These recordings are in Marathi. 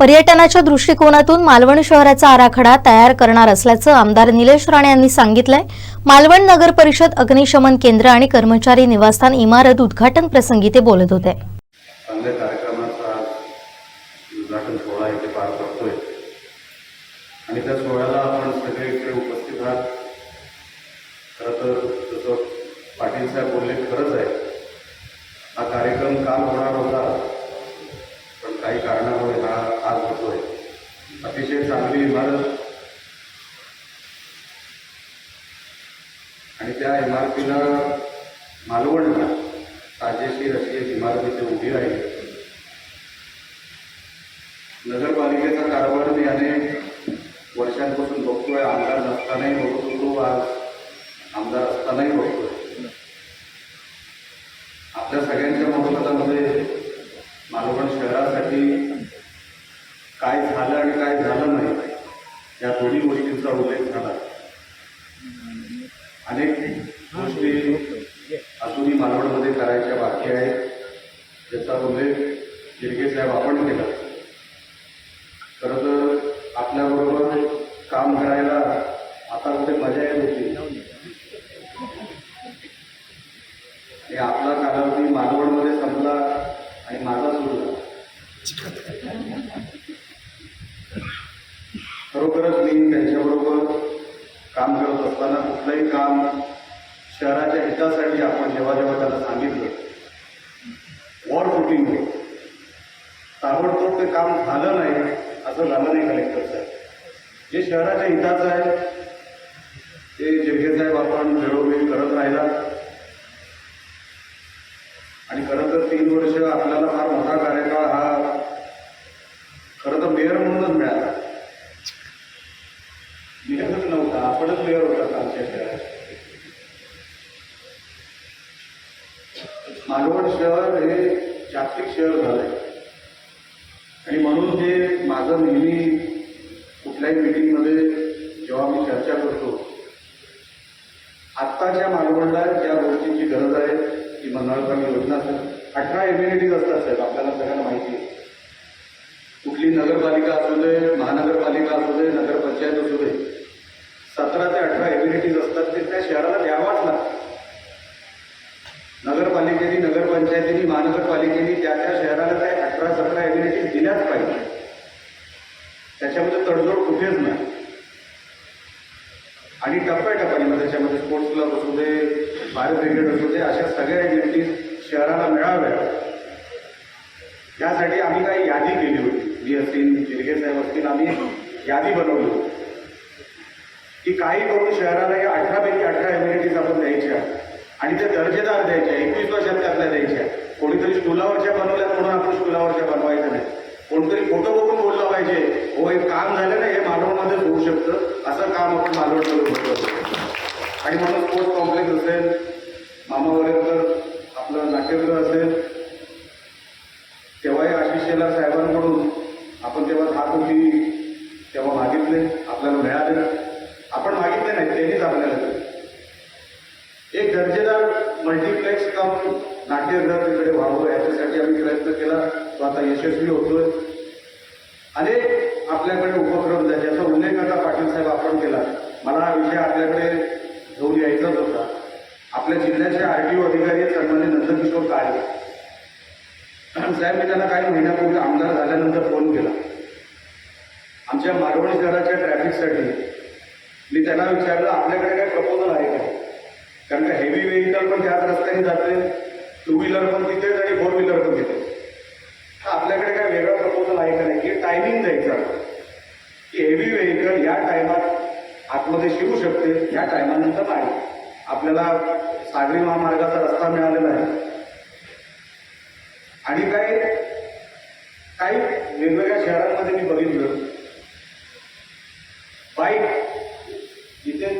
पर्यटनाच्या दृष्टिकोनातून मालवण शहराचा आराखडा तयार करणार असल्याचं आमदार निलेश राणे यांनी सांगितलंय. मालवण नगर परिषद अग्निशमन केंद्र आणि कर्मचारी निवासस्थान इमारत उद्घाटन प्रसंगी ते बोलत होते. आणि त्या सोहळ्याला आपण सगळे इकडे उपस्थित आहात. खरं तर जसं पाटील साहेब बोलले खरंच आहे हा कार्यक्रम काल होणार होता पण काही कारणामुळे हा आज होतोय अतिशय चांगली इमारत आणि त्या इमारतीला मालवणला कायदेशीर अशी एक इमारत इथे उभी आहे. नगरपालिकेचा कारभार मी अनेक वर्षांपासून बघतोय आमदार नसतानाही बघत होतो आज आमदार असतानाही बघतोय. आपल्या सगळ्यांच्या मनोगतामध्ये मालवण शहरासाठी काय झालं आणि काय झालं नाही या दोन्ही गोष्टींचा उल्लेख झाला. अनेक गोष्टी अजूनही मालवणमध्ये करायच्या बाकी आहेत. ज्याचा उल्लेख जिरगे साहेब आपण केला. खरं तर आपल्याबरोबर काम करायला आता कुठे मजा येत होती. आणि आपला कालावधी मालवणमध्ये संपला आणि माझा सुरू झाला. खरोखरच मी त्यांच्याबरोबर काम करत असताना कुठलंही काम जेव्हा जेव्हा त्याला सांगितलं वॉर फुटिंग ताबडतोब ते काम झालं नाही असं झालं नाही कलेक्टर साहेब. जे शहराच्या हिताचं आहे ते जगेसाहेब आपण वेळोवेळी करत राहिला आणि खरं तर तीन वर्ष आपल्याला फार मोठा कार्यकाळ हा खरं तर मेयर म्हणूनच मिळाला मेयरच नव्हता आपणच मेयर होता कालच्या शहरात मालवण शहर हे जागतिक शहर झालंय. आणि म्हणून जे माझं नेहमी कुठल्याही मिटिंगमध्ये जेव्हा मी चर्चा करतो आत्ताच्या मालवणला ज्या गोष्टींची गरज आहे ती मंगळकामी योजना असेल अठरा एम्युनिटीज असतात साहेब आपल्याला सगळ्यांना माहिती आहे. कुठली नगरपालिका असू दे महानगरपालिका असू दे नगरपंचायत असू दे सतरा ते अठरा एम्युनिटीज असतात ते त्या शहराला द्यावाच लागतात नगरपालिकेने नगरपंचायतीने महानगरपालिकेने त्या त्या शहराला त्या अठरा सतरा एम्युनिटीज दिल्याच पाहिजे. त्याच्यामध्ये तडजोड कुठेच नाही. आणि टप्प्याटप्प्याने मग त्याच्यामध्ये स्पोर्ट्स क्लब असू दे फायर ब्रिगेड असू दे अशा सगळ्या युनिटीज शहराला मिळाव्या. यासाठी आम्ही काही यादी केली होती. जी असतील जिरगे साहेब असतील आम्ही यादी बनवली होती. की काही करून शहराला या अठरापैकी अठरा एम्युनिटीज आपण द्यायच्या. आणि त्या दर्जेदार द्यायच्या. एकवीस वर्षात द्यायच्या. कोणीतरी स्टुलावरच्या बनवल्या म्हणून आपण स्टुलावरच्या बनवायचं नाही. कोणतरी फोटो बघून बोललं पाहिजे. हो एक काम झालं ना हे मालवणमध्येच होऊ शकतं. असं काम आपण मालवणमध्ये बोलतो आणि म्हणून स्पोर्ट्स कॉम्प्लेक्स असेल मामा वरेकर आपलं नाट्यगृह असेल तेव्हाही आशिष शेलार साहेबांकडून आपण तेव्हा दहा कोटी तेव्हा मागितले. आपल्याला मिळाले. आपण मागितले नाही त्यांनीच आपल्याला एक दर्जेदार मल्टिप्लेक्स कम नाट्यगृह तिकडे व्हावं याच्यासाठी आम्ही प्रयत्न केला. तो आता यशस्वी होतोय. अनेक आपल्याकडे उपक्रम झाले. ज्याचा उल्लेख आता पाटील साहेब आपण केला. मला हा विषय आपल्याकडे घेऊन यायचाच होता. आपल्या जिल्ह्याचे आर टी ओ अधिकारी सन्मान्य नंदकिशोर काळे. साहेब मी त्यांना काही महिन्यापूर्वी आमदार झाल्यानंतर फोन केला. आमच्या मालवण शहराच्या ट्रॅफिकसाठी मी त्यांना विचारलं आपल्याकडे काय प्रपोजल आहे का? कारण का हेवी व्हेकल पण त्याच रस्त्याने जाते टू व्हीलर पण तिथे आणि फोर व्हीलर पण तिथे आपल्याकडे काय वेगळा प्रपोजल आहे का नाही? की टायमिंग द्यायचा की हेवी व्हेकल या टायमात आतमध्ये शिरू शकते ह्या टायमानंतर नाही. आपल्याला सागरी महामार्गाचा रस्ता मिळालेला आहे. आणि काय काही वेगवेगळ्या शहरांमध्ये मी बघितलं. बाईक इथे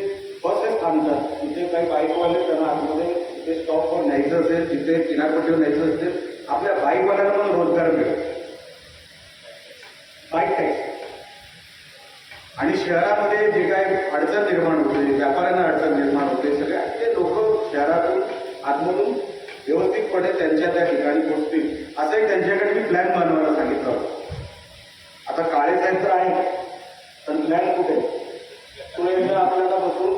बसेस थांबतात काही बाईकवाले त्यांना आतमध्ये ते स्टॉपवर न्यायचं असेल तिथे किनारपट्टीवर न्यायचं असेल आपल्या बाईकवाल्यांना पण रोजगार मिळेल. बाईक टॅक्स आणि शहरामध्ये जे काय अडचण निर्माण होते व्यापाऱ्यांना अडचण निर्माण होते सगळ्या ते लोक शहरातून आतमधून व्यवस्थितपणे त्यांच्या त्या ठिकाणी पोहोचतील असं एक त्यांच्याकडे मी प्लॅन बनवायला सांगितलं होतं. आता काळे साहेब तर आहे पण प्लॅन कुठे तो एकदा आपल्याला बसून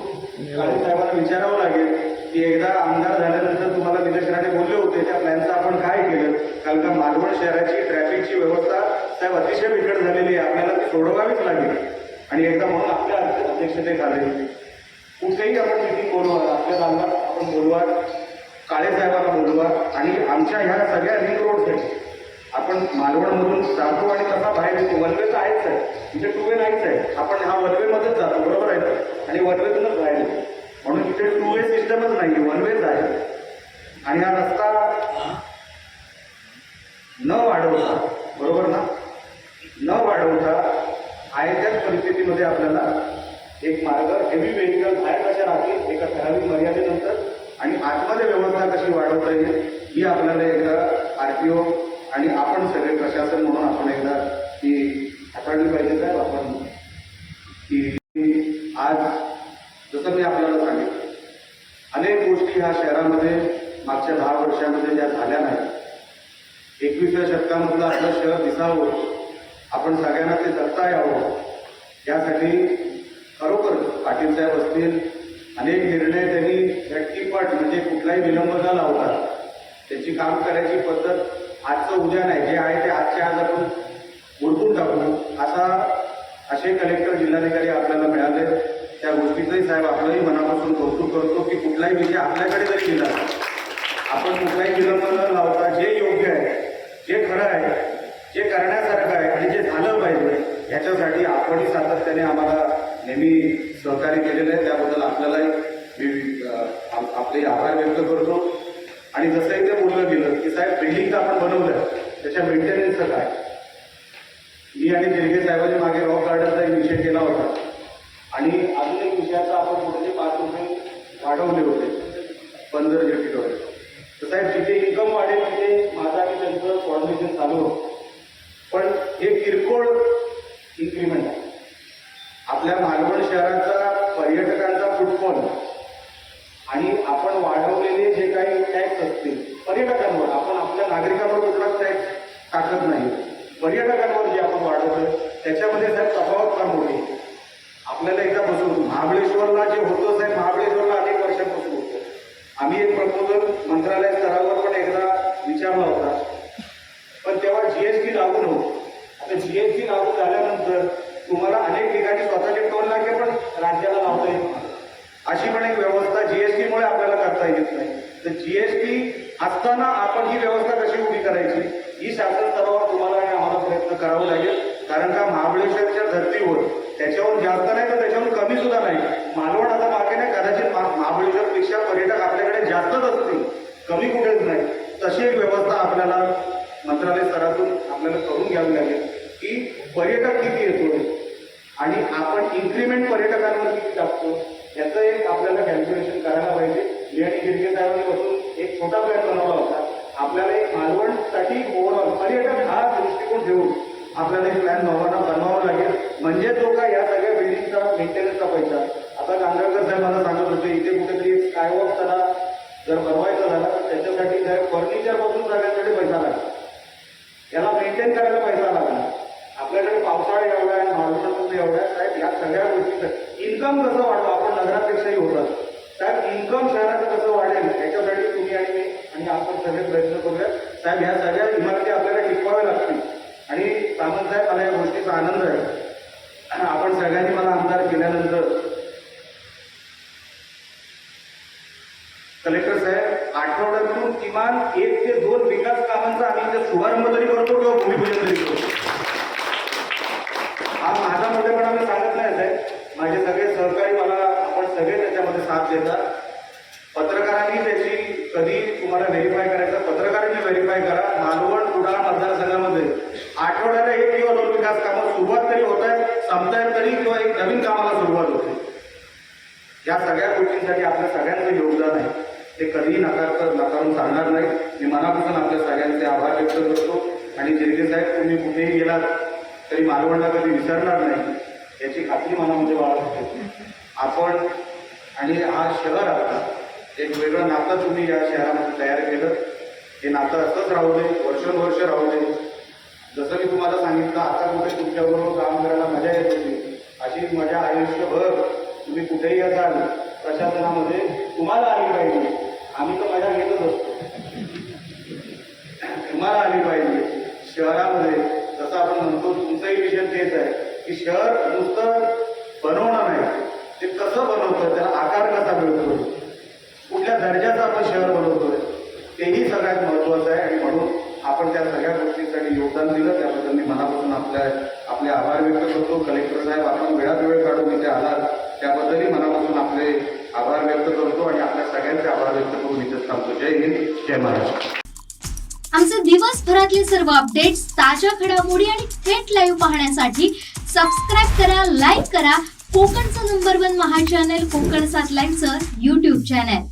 काळे साहेबांना विचारावं लागेल की एकदा आमदार झाल्यानंतर तुम्हाला निलेश राणे बोलले होते त्या प्लॅनचं आपण काय केलं? कारण का मालवण शहराची ट्रॅफिकची व्यवस्था साहेब अतिशय बिकट झालेली आहे. आपल्याला ती सोडवावीच लागेल. आणि एकदा म्हणून आपल्या अध्यक्षतेखाली कुठेही आपण मिटिंग बोलवा आपल्या दालनात आपण बोलवा काळेसाहेबांना बोलवा. आणि आमच्या ह्या सगळ्या रिंग रोडसाठी आपण मालवणमधून जातो आणि कसा बाहेर येतो. वनवे तर आहेच आहे. म्हणजे टू वे नाहीच आहे आपण हा वनवेमध्येच जातो. बरोबर आहे आणि वनवेतूनच बाहेर येतो. म्हणून इथे टू वे सिस्टमच नाही वन वेच आहे. आणि हा रस्ता न वाढवता बरोबर ना? न वाढवता आहे त्याच परिस्थितीमध्ये आपल्याला एक मार्ग हेवी व्हेकल बाहेर कशा राहतील एका ठराविक मर्यादेनंतर आणि आतमध्ये व्यवस्था कशी वाढवता येईल ही आपल्याला एकदा आर टी ओ आणि आपण सगळे प्रशासन म्हणून आपण एकदा ती हाताळली पाहिजे साहेब आपण की आज जसं मी आपल्याला सांगितलं अनेक गोष्टी ह्या शहरामध्ये मागच्या दहा वर्षामध्ये ज्या झाल्या नाहीत. एकवीसव्या शतकामधलं आपलं शहर दिसावं आपण सगळ्यांना ते जगता यावं. यासाठी खरोखर पाटील साहेब असतील अनेक निर्णय त्यांनी व्यक्तिपट म्हणजे कुठलाही विलंब न लावता त्याची काम करायची पद्धत आजचं उद्या नाही जे आहे ते आजच्या आज आपण उडकून टाकू. असा असे कलेक्टर जिल्हाधिकारी आपल्याला मिळाले. त्या गोष्टीचंही साहेब आपलंही मनापासून कौतुक करतो की कुठलाही विषय आपल्याकडे जरी गेला आपण कुठलाही विलंब न लावता जे योग्य आहे जे खरं आहे जे करण्यासारखं आहे आणि जे झालं पाहिजे ह्याच्यासाठी आपणही सातत्याने आम्हाला नेहमी सहकार्य केलेलं आहे. त्याबद्दल आपल्यालाही मी आप- आपले आभार व्यक्त करतो. आणि जसंही ते बोललं गेलं की साहेब बिल्डिंग तर आपण बनवलं त्याच्या मेंटेनन्सचं काय? मी आणि जिरगे साहेबांनी मागे रॉक गार्डनचा एक विषय केला होता. आणि अजून एक विषयाचा आपण पुढचे पाच रुपये वाढवले होते पंधरा जेटीवर तर साहेब जिथे इन्कम वाढेल तिथे माझं आणि त्यांचं कोऑर्डिनेशन चालू होतं. पण हे किरकोळ इन्क्रीमेंट आहे. आपल्या मालवण शहराचा पर्यटकांचा फुटफॉल आणि आपण वाढवलेले जे काही टॅक्स असतील पर्यटकांवर आपण आपल्या नागरिकांवर कुठलाच टॅक्स टाकत नाही. पर्यटकांवर जे आपण वाढवतोय त्याच्यामध्ये साहेब तफावत फार मोठी आहे. आपल्याला एकदा बसून महाबळेश्वरला जे होतं साहेब महाबळेश्वरला अनेक वर्षांपासून होतं. आम्ही एक प्रपोजल मंत्रालय स्तरावर पण एकदा विचारला होता. पण तेव्हा जीएसटी लागू नव्हतं. आता जीएसटी लागू झाल्यानंतर तुम्हाला अनेक ठिकाणी स्वतःचे टोल नाके पण राज्याला लावता येत नाही अशी पण एक व्यवस्था जीएसटीमुळे आपल्याला करता येत नाही. तर जीएसटी असताना आपण ही व्यवस्था कशी उभी करायची ही शासन स्तरावर तुम्हाला आणि आम्हाला प्रयत्न करावा लागेल. कारण का महाबळेश्वरच्या धर्तीवर त्याच्याहून जास्त नाही तर त्याच्याहून कमी सुद्धा नाही. मालवण आता मागे नाही कदाचित मा- महाबळेश्वरपेक्षा पर्यटक आपल्याकडे जास्तच असतील. कमी कुठेच नाही. तशी एक व्यवस्था आपल्याला मंत्रालय स्तरातून आपल्याला करून घ्यावी लागेल की पर्यटक किती येतो आणि आपण इन्क्रीमेंट पर्यटकांवर किती आपल्याला एक प्लॅन नव्हाना बनवावा लागेल. म्हणजे तो काय या सगळ्या बिल्डिंगचा मेंटेनन्सचा पैसा. आता गांधळकर साहेब मला सांगत होते इथे कुठेतरी स्कायवॉक त्याला जर बनवायचा झाला तर त्याच्यासाठी काय फर्निचरपासून पैसा लागला. याला मेंटेन करायला पैसा लागला. आपल्याकडे पावसाळा एवढा आहे मालवणाचं एवढा आहे साहेब या सगळ्या गोष्टीचं इन्कम कसं झाल्यानंतर कलेक्टर साहेब आठवड्यातून किमान एक ते दोन विकास कामांचा आम्ही इथे शुभारंभ तरी करतो किंवा भूमिपूजन तरी करतो? हा माझा मोठेपणा मी सांगत नाही साहेब. माझे सगळे सहकारी मला आपण सगळे त्याच्यामध्ये साथ देतात. पत्रकारांनी त्याची कधी तुम्हाला व्हेरीफाय करायचं पत्रकारांनी व्हेरीफाय करा. प्रगतीसाठी आपल्या सगळ्यांचं योगदान आहे. ते कधीही नकार कर नकारून सांगणार नाही. मी मनापासून आपल्या सगळ्यांचे आभार व्यक्त करतो. आणि जिरगे साहेब तुम्ही कुठेही गेलात तरी मालवणला कधी विसरणार नाही. याची खात्री मनामध्ये म्हणजे बाळगतो आपण आणि हा शहर आपला एक वेगळं नातं तुम्ही या शहरामध्ये तयार केलं. हे नातं असंच राहू दे वर्षानुवर्ष राहू दे. जसं मी तुम्हाला सांगितलं आता कुठे तुमच्याबरोबर काम करायला मजा येत होती. अशी मजा आयुष्यभर तुम्ही कुठेही असाल प्रशासनामध्ये तुम्हाला आली पाहिजे. आम्ही तर मजा घेतच असतो तुम्हाला आली पाहिजे. शहरामध्ये जसं आपण म्हणतो तुमचंही विषय तेच आहे. की शहर नुसतं बनवणं नाही. ते कसं बनवतं त्याला आकार कसा मिळतो कुठल्या दर्जाचं आपण शहर बनवतोय? तेही सगळ्यात महत्त्वाचं आहे. आणि म्हणून आपण त्या सगळ्या गोष्टींसाठी योगदान दिलं. त्याबद्दल मी मनापासून आपल्या आपले आभार व्यक्त करतो. कलेक्टर साहेब आपण वेळात वेळ काढून इथे आलात. त्याबद्दलही मनापासून आपले आभार व्यक्त करतो आणि आपल्या सगळ्यांचे आभार व्यक्त करून इथेच थांबतो. जय हिंद जय महाराष्ट्र. आमचे दिवसभरातले सर्व अपडेट्स ताज्या घडामोडी आणि थेट लाईव्ह पाहण्यासाठी सबस्क्राईब करा लाईक करा. कोकणचं number one Maha channel Kokan सात लाईनचं युट्यूब चॅनल